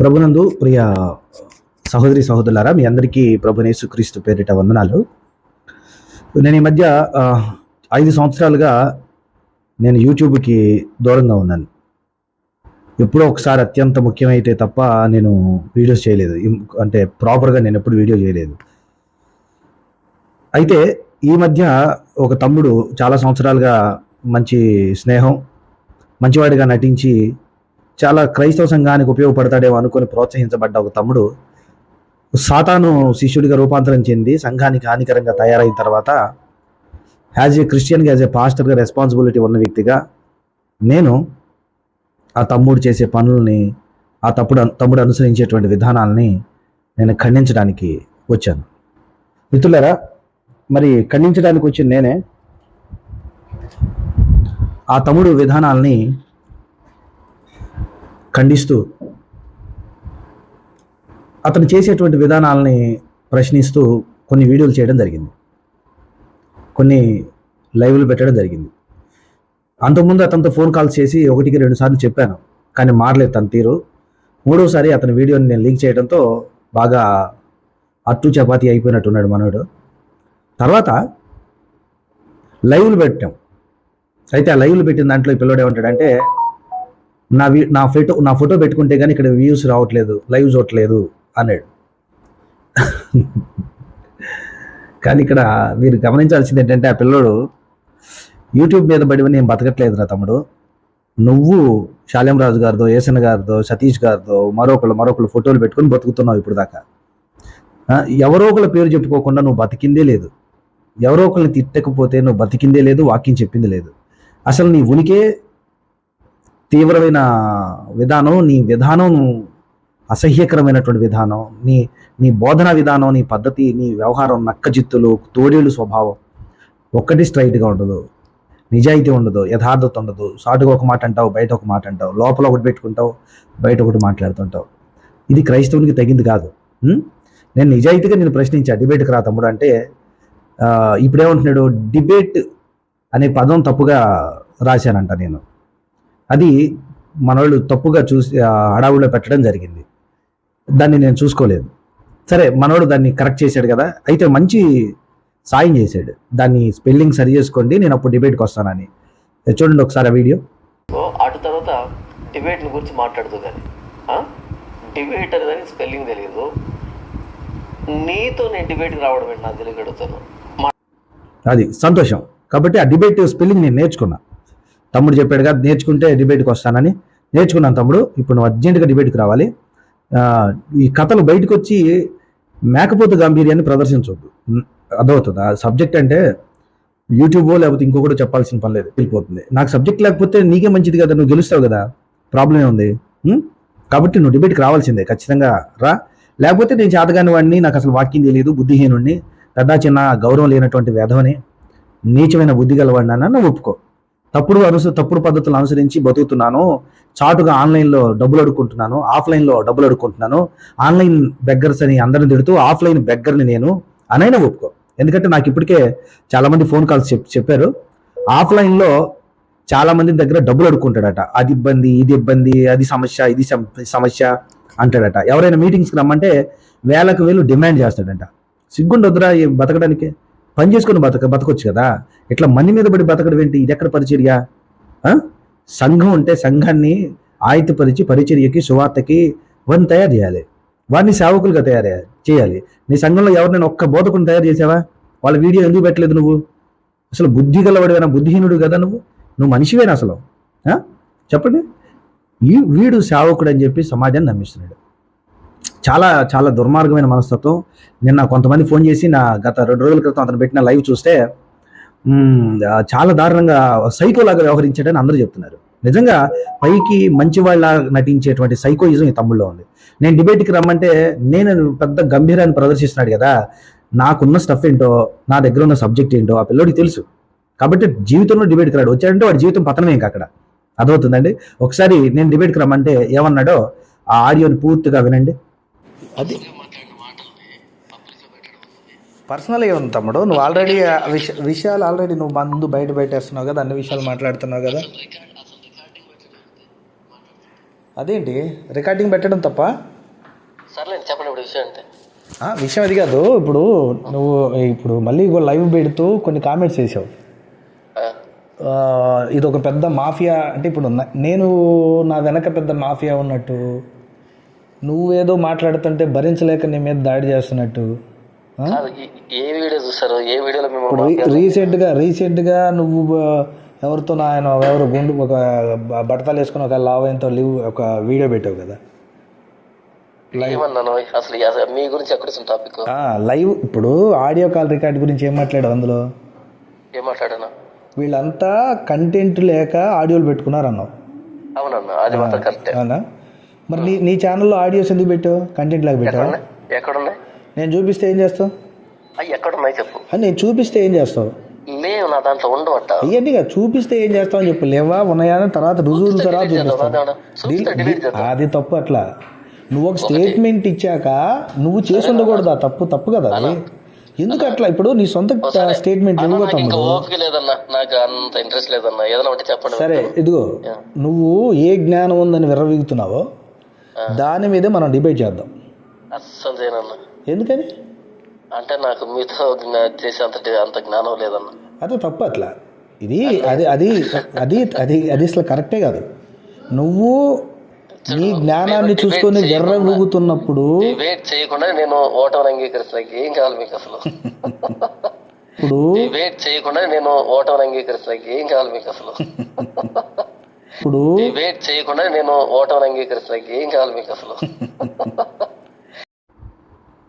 ప్రభునందు ప్రియ సహోదరి సహోదరులారా మీ అందరికీ ప్రభునేసు క్రీస్తు పేరిట వందనాలు. నేను ఈ మధ్య ఐదు సంవత్సరాలుగా నేను యూట్యూబ్కి దూరంగా ఉన్నాను. ఎప్పుడో ఒకసారి అత్యంత ముఖ్యమైతే తప్ప నేను వీడియోస్ చేయలేదు. అంటే ప్రాపర్గా నేను ఎప్పుడు వీడియో చేయలేదు. అయితే ఈ మధ్య ఒక తమ్ముడు చాలా సంవత్సరాలుగా మంచి స్నేహం మంచివాడిగా నటించి చాలా క్రైస్తవ సంఘానికి ఉపయోగపడతాడేమో అనుకుని ప్రోత్సహించబడ్డ ఒక తమ్ముడు. సాతాను శిష్యుడిగా రూపాంతరం చెంది సంఘానికి హానికరంగా తయారైన తర్వాత యాజ్ ఏ క్రిస్టియన్గా యాజ్ ఏ పాస్టర్గా రెస్పాన్సిబిలిటీ ఉన్న వ్యక్తిగా నేను ఆ తమ్ముడు చేసే పనుల్ని ఆ తప్పుడు తమ్ముడు అనుసరించేటువంటి విధానాలని నేను ఖండించడానికి వచ్చాను. మిత్రులరా మరి ఖండించడానికి వచ్చిన నేనే. ఆ తమ్ముడు విధానాల్ని ఖండిస్తూ అతను చేసేటువంటి విధానాలని ప్రశ్నిస్తూ కొన్ని వీడియోలు చేయడం జరిగింది. కొన్ని లైవ్లు పెట్టడం జరిగింది. అంతకుముందు అతనితో ఫోన్ కాల్స్ చేసి ఒకటికి రెండు సార్లు చెప్పాను కానీ మారలేదు తన తీరు. మూడోసారి అతని వీడియోని నేను లీక్ చేయడంతో బాగా అట్టు చపాతీ అయిపోయినట్టున్నాడు మనోడు. తర్వాత లైవ్లు పెట్టాం. అయితే ఆ లైవ్లు పెట్టిన దాంట్లో ఈ పిల్లడు ఏమంటాడంటే నా వీ నా ఫోటో నా ఫోటో పెట్టుకుంటే కానీ ఇక్కడ వ్యూస్ రావట్లేదు లైవ్ చూడట్లేదు అన్నాడు. కానీ ఇక్కడ మీరు గమనించాల్సింది ఏంటంటే ఆ పిల్లోడు యూట్యూబ్ మీద పడి నేను బతకట్లేదు రా తమ్ముడు. నువ్వు శాలెం రాజు గారితో ఏసన్ గారితో సతీష్ గారితో మరొకళ్ళు మరొకళ్ళు ఫోటోలు పెట్టుకొని బతుకుతున్నావు ఇప్పుడు దాకా. ఎవరో ఒకళ్ళ పేరు చెప్పుకోకుండా నువ్వు బతికిందే లేదు. ఎవరో ఒకళ్ళని తిట్టకపోతే నువ్వు బతికిందే లేదు వాక్యం చెప్పింది లేదు. అసలు నీ ఉనికే తీవ్రమైన విధానం నీ విధానం అసహ్యకరమైనటువంటి విధానం నీ నీ బోధన విధానం నీ పద్ధతి నీ వ్యవహారం నక్కజిత్తులు తోడేళ్ళు స్వభావం ఒక్కటి స్ట్రైట్గా ఉండదు. నిజాయితీ ఉండదు యథార్థత ఉండదు. సాటుగా ఒక మాట అంటావు బయట ఒక మాట అంటావు లోపల ఒకటి పెట్టుకుంటావు బయట ఒకటి మాట్లాడుతుంటావు. ఇది క్రైస్తవునికి తగింది కాదు. నేను నిజాయితీగా నేను ప్రశ్నించా డిబేట్కి రా తమ్ముడు అంటే ఇప్పుడేమంటున్నాడు డిబేట్ అనే పదం తప్పుగా రాశానంట నేను. అది మనోళ్ళు తప్పుగా చూసి ఆ, హడావుడిలో పెట్టడం జరిగింది. దాన్ని నేను చూసుకోలేదు. సరే మనోడు దాన్ని కరెక్ట్ చేశాడు కదా అయితే మంచి సాయం చేశాడు. దాన్ని స్పెల్లింగ్ సరి చేసుకోండి నేను అప్పుడు డిబేట్కి వస్తానని. చూడండి ఒకసారి ఆ వీడియో. అటు తర్వాత డిబేట్ని గురించి మాట్లాడుతూ కానీ డిబేట్ అనేది స్పెల్లింగ్ తెలియదు. నీతో నేను డిబేట్కి రావడం ఏంటి? నాకు మా అది సంతోషం. కాబట్టి ఆ డిబేట్ స్పెల్లింగ్ నేను నేర్చుకున్నా. తమ్ముడు చెప్పాడు కదా నేర్చుకుంటే డిబేట్కి వస్తానని. నేర్చుకున్నాను తమ్ముడు ఇప్పుడు నువ్వు అర్జెంటుగా డిబేట్కి రావాలి. ఈ కథలు బయటకు వచ్చి మేకపోతు గాంభీర్యాన్ని ప్రదర్శించవద్దు అర్థమవుతుంది? ఆ సబ్జెక్ట్ అంటే యూట్యూబ్ లేకపోతే ఇంకొకటి చెప్పాల్సిన పని లేదు వెళ్ళిపోతుంది. నాకు సబ్జెక్ట్ లేకపోతే నీకే మంచిది కదా నువ్వు గెలుస్తావు కదా ప్రాబ్లం ఏముంది కాబట్టి నువ్వు డిబేట్కి రావాల్సిందే ఖచ్చితంగా రా. లేకపోతే నేను చేతగాని వాడిని నాకు అసలు వాక్యం తెలియదు బుద్ధిహీనుడిని పెద్ద చిన్న గౌరవం లేనటువంటి వేధవని నీచమైన బుద్ధి గలవాడినా నువ్వు ఒప్పుకో. తప్పుడు అనుసరి తప్పుడు పద్ధతులు అనుసరించి బతుకుతున్నాను. చాటుగా ఆన్లైన్లో డబ్బులు అడుక్కుంటున్నాను. ఆఫ్లైన్లో డబ్బులు అడుక్కుంటున్నాను. ఆన్లైన్ బెగ్గర్స్ అని అందరిని తిడుతూ ఆఫ్లైన్ బెగ్గర్ని నేను అనైనా ఒప్పుకో. ఎందుకంటే నాకు ఇప్పటికే చాలామంది ఫోన్ కాల్స్ చెప్ చెప్పారు. ఆఫ్లైన్లో చాలామంది దగ్గర డబ్బులు అడుక్కుంటాడట. అది ఇబ్బంది ఇది ఇబ్బంది అది సమస్య ఇది సమస్య అంటాడట. ఎవరైనా మీటింగ్స్కి రమ్మంటే వేలకు వేలు డిమాండ్ చేస్తాడంట. సిగ్గుండొద్దురా బతకడానికి? పని చేసుకుని బతక బతకొచ్చు కదా. ఇట్లా మని మీద పడి బతకడం ఏంటి? ఇది ఎక్కడ పరిచర్య? సంఘం ఉంటే సంఘాన్ని ఆయుధపరిచి పరిచర్యకి సువార్తకి వారిని తయారు చేయాలి. వారిని సేవకులుగా తయారు చేయాలి. నీ సంఘంలో ఎవరినైనా ఒక్క బోధకుని తయారు చేసావా? వాళ్ళ వీడియో ఎందుకు పెట్టలేదు నువ్వు? అసలు బుద్ధి గలవాడివైనా బుద్ధిహీనుడు కదా నువ్వు? నువ్వు మనిషివేనా అసలు? చెప్పండి. ఈ వీడు సేవకుడు అని చెప్పి సమాజాన్ని నమ్మిస్తున్నాడు. చాలా చాలా దుర్మార్గమైన మనస్తత్వం. నిన్న కొంతమంది ఫోన్ చేసి నా గత రెండు రోజుల క్రితం అతను పెట్టిన లైవ్ చూస్తే చాలా దారుణంగా సైకోలాగా వ్యవహరించాడని అందరూ చెప్తున్నారు. నిజంగా పైకి మంచివాళ్ళ నటించేటువంటి సైకోయిజం ఈ తమ్ముళ్ళలో ఉంది. నేను డిబేట్కి రమ్మంటే నేను పెద్ద గంభీరాన్ని ప్రదర్శిస్తున్నాడు కదా నాకున్న స్టఫ్ ఏంటో నా దగ్గర ఉన్న సబ్జెక్ట్ ఏంటో ఆ పిల్లోడికి తెలుసు. కాబట్టి జీవితంలో డిబేట్కి రాడు. వచ్చాడంటే వాడి జీవితం పతనం ఇంకా అక్కడ అర్థమవుతుందండి? ఒకసారి నేను డిబేట్కి రమ్మంటే ఏమన్నాడో ఆ ఆడియోని పూర్తిగా వినండి. అది. పర్సనల్ ఏముంది తమ్ముడు? నువ్వు ఆల్రెడీ విష విషయాలు ఆల్రెడీ నువ్వు మందు బయట పెట్టేస్తున్నావు కదా అన్ని విషయాలు మాట్లాడుతున్నావు కదా. అదేంటి? రికార్డింగ్ పెట్టడం తప్ప? విషయం అంటే ఆ, విషయం అది కాదు. ఇప్పుడు నువ్వు ఇప్పుడు మళ్ళీ లైవ్ పెడుతూ కొన్ని కామెంట్స్ చేసావు. ఆ, ఇది ఒక పెద్ద మాఫియా అంటే ఇప్పుడు నేను నా వెనక పెద్ద మాఫియా ఉన్నట్టు నువ్వేదో మాట్లాడుతుంటే భరించలేక నీ మీద దాడి చేస్తున్నట్టు ఏ వీడియో ఏ వీడియోలో మేము రీసెంట్గా రీసెంట్గా నువ్వు ఎవరితో ఆయన ఎవరు గుండు ఒక బట్టలు వేసుకుని ఒక లావయంతో లివ్ ఒక వీడియో పెట్టావు కదా? అసలు మీ గురించి ఎక్కడ టాపిక్? లైవ్ ఇప్పుడు ఆడియో కాల్ రికార్డ్ గురించి ఏం మాట్లాడావు అందులో? ఏం మాట్లాడాను? వీళ్ళంతా కంటెంట్ లేక ఆడియోలు పెట్టుకున్నారు అన్నావు అవునన్నా అది మాత్రం కరెక్టే. అవునా? మరి నీ నీ ఛానల్లో ఆడియోస్ ఎందుకు పెట్టావు? కంటెంట్ లేక పెట్టావు? ఎక్కడున్నాయి? నేను చూపిస్తే ఏం చేస్తావు? అవి ఎక్కడున్నాయి చెప్పు. అని నేను చూపిస్తే ఏం చేస్తావు? లేవు నా దాంట్లో ఉండవట ఇవన్నీ చూపిస్తే ఏం చేస్తావు అని చెప్పు. లేవా ఉన్నాయా అని తర్వాత రుజువుల తర్వాత చేద్దాం అది తప్పు అట్లా. నువ్వు ఒక స్టేట్మెంట్ ఇచ్చాక నువ్వు చేసి ఉండకూడదు ఆ తప్పు తప్పు కదా అది. ఎందుకు అట్లా? ఇప్పుడు నీ సొంత స్టేట్మెంట్ ఇంట్రెస్ట్ లేదన్నా. ఏదైనా ఒకటి చెప్పండి. సరే ఇదిగో. నువ్వు ఏ జ్ఞానం ఉందని విర్రవీగుతున్నావో దాని మీదే మనం డిబేట్ చేద్దాం. అస్సలు చేయనన్నా. ఎందుకని? అంటే నాకు మీతో చేసే అంత అంత జ్ఞానం లేదన్నా. అదే తప్పు అట్లా. ఇది అది అది అది అది అది అసలు కరెక్టే కాదు. నువ్వు నీ జ్ఞానాన్ని చూసుకొని విర్రవీగుతున్నప్పుడు డిబేట్ చేయకుండా నేను ఓటమిని అంగీకరిస్తాను ఏం కావాలి మీకు అసలు? ఇప్పుడు డిబేట్ చేయకుండా నేను ఓటమిని అంగీకరిస్తాను ఏం కావాలి మీకు అసలు? ఇప్పుడు డిబేట్ చేయకుండా నేను ఓటమిని అంగీకరిస్తాను ఏం కావాలి మీకు అసలు?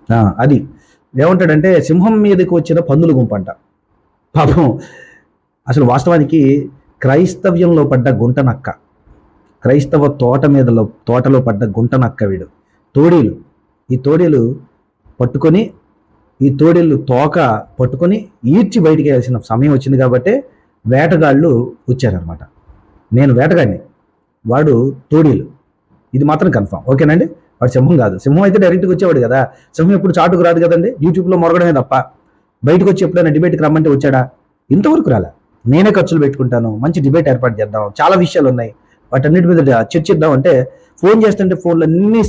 అది. ఏమంటాడంటే సింహం మీదకి వచ్చిన పందుల గుంపంట. పాపం అసలు వాస్తవానికి క్రైస్తవ్యంలో పడ్డ గుంట నక్క క్రైస్తవ తోట మీదలో తోటలో పడ్డ గుంట నక్క వీడు. తోడీలు. ఈ తోడీలు పట్టుకొని ఈ తోడేళ్ళు తోక పట్టుకొని ఈడ్చి బయటికి వేయాల్సిన సమయం వచ్చింది కాబట్టి వేటగాళ్ళు వచ్చారనమాట నేను వేటగాడిని. వాడు తోడీలు. ఇది మాత్రం కన్ఫామ్. ఓకేనండి? వాడు సింహం కాదు. సింహం అయితే డైరెక్ట్గా వచ్చేవాడు కదా. సింహం ఎప్పుడు చాటుకు రాదు కదండి? యూట్యూబ్లో మొరగడమే తప్ప. బయటకు వచ్చి ఎప్పుడైనా డిబేట్కి రమ్మంటే వచ్చాడా? ఇంతవరకు రాలా. నేనే ఖర్చులు పెట్టుకుంటాను. మంచి డిబేట్ ఏర్పాటు చేద్దాం. చాలా విషయాలు ఉన్నాయి. వాటన్నిటి మీద చర్చిద్దాం అంటే ఫోన్ చేస్తుంటే ఫోన్లు అన్నీ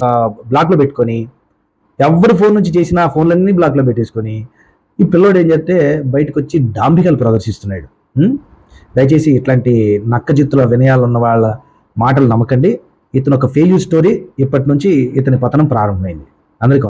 బ్లాక్లో పెట్టుకొని ఎవరి ఫోన్ నుంచి చేసినా ఫోన్లన్నీ బ్లాక్లో పెట్టేసుకొని ఈ పిల్లోడు ఏం చేస్తే బయటకు వచ్చి డాంబికలు ప్రదర్శిస్తున్నాడు. దయచేసి ఇట్లాంటి నక్క జిత్తుల వాళ్ళ మాటలు నమ్మకండి. ఇతను ఒక ఫెయిల్యూర్ స్టోరీ ఇప్పటి నుంచి ఇతని పతనం ప్రారంభమైంది. అందరికీ